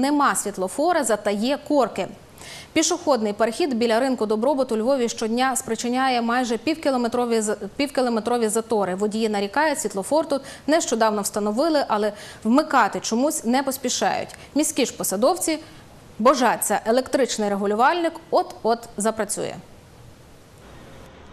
нема світлофора, затає корки. Пішохідний перехід біля ринку добробут у Львові щодня спричиняє майже півкілометрові півкілометрові затори. Водії нарікають, світлофор тут нещодавно встановили, але вмикати чомусь не поспішають. Міські ж посадовці божаться, електричний регулювальник от-от запрацює.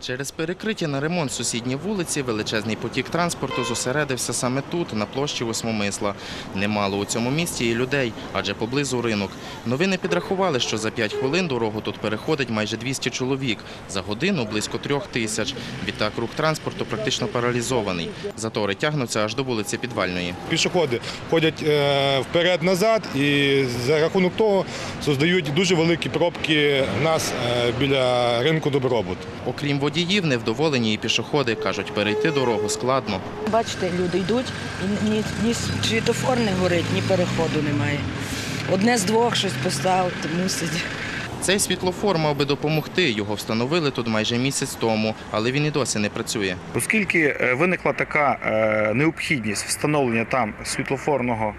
Через перекриття на ремонт сусідній вулиці величезний потік транспорту зосередився саме тут, на площі Восьмомисла. Немало у цьому місті і людей, адже поблизу ринок. Новини підрахували, що за 5 хвилин дорогу тут переходить майже 200 чоловік, за годину близько трьох тисяч. Відтак рух транспорту практично паралізований. Затори тягнуться аж до вулиці Підвальної. Пішоходи ходять е, вперед-назад і за рахунок того создають дуже великі пробки в нас е, біля ринку добробут. Окрім водіїв, невдоволені і пішоходи кажуть, перейти дорогу складно. Бачите, люди йдуть, і ні, ні світофор не горить, ні переходу немає. Одне з двох щось поставити мусить. Цей світлофор мав би допомогти. Його встановили тут майже місяць тому, але він і досі не працює. Оскільки е, виникла така е, необхідність встановлення там світлофорного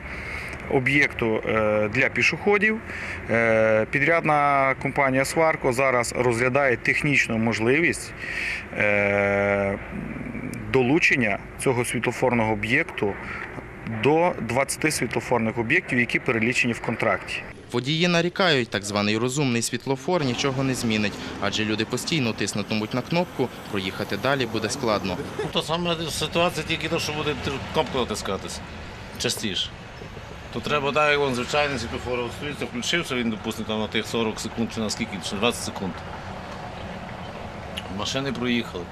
об'єкту е, для пішоходів, е, підрядна компанія Сварко зараз розглядає технічну можливість е, долучення цього світлофорного об'єкту до 20 світлофорних об'єктів, які перелічені в контракті. Водії нарікають, так званий розумний світлофор нічого не змінить, адже люди постійно тиснутимуть на кнопку, проїхати далі буде складно. Ну, то саме ситуація тільки то, що буде кнопку натискатися частіше. То треба, так, як він звичайний світлофор стоїться, включився, він, допустимо, там на тих 40 секунд чи на скільки, чи 20 секунд. Машини проїхали.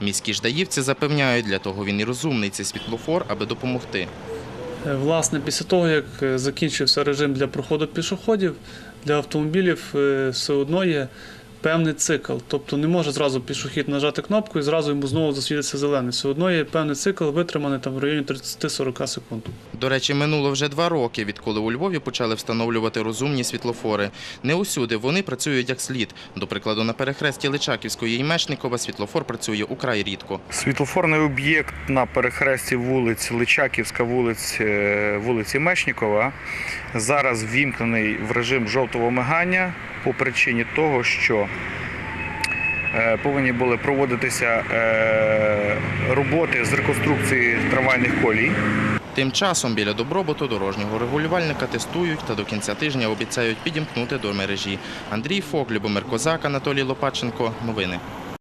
Міські ждаївці запевняють, для того він і розумний цей світлофор, аби допомогти. Е, Власне, після того, як е, закінчився режим для проходу пішоходів, для автомобілів е, все одно є певний цикл. Тобто не може зразу пішохід нажати кнопку і зразу йому знову засвітиться зелений. Все одно є певний цикл, витриманий там в районі 30-40 секунд. До речі, минуло вже два роки, відколи у Львові почали встановлювати розумні світлофори. Не усюди вони працюють як слід. До прикладу, на перехресті Личаківської і Мечникова світлофор працює украй рідко. Світлофорний об'єкт на перехресті вулиць Личаківська, вулиць, е, вулиці Мечникова зараз ввімкнений в режим жовтого мигання по причині того, що повинні були проводитися е, роботи з реконструкції трамвайних колій. Тим часом біля добробуту дорожнього регулювальника тестують та до кінця тижня обіцяють підімкнути до мережі. Андрій Фок, Любомир Козак, Анатолій Лопаченко. Новини.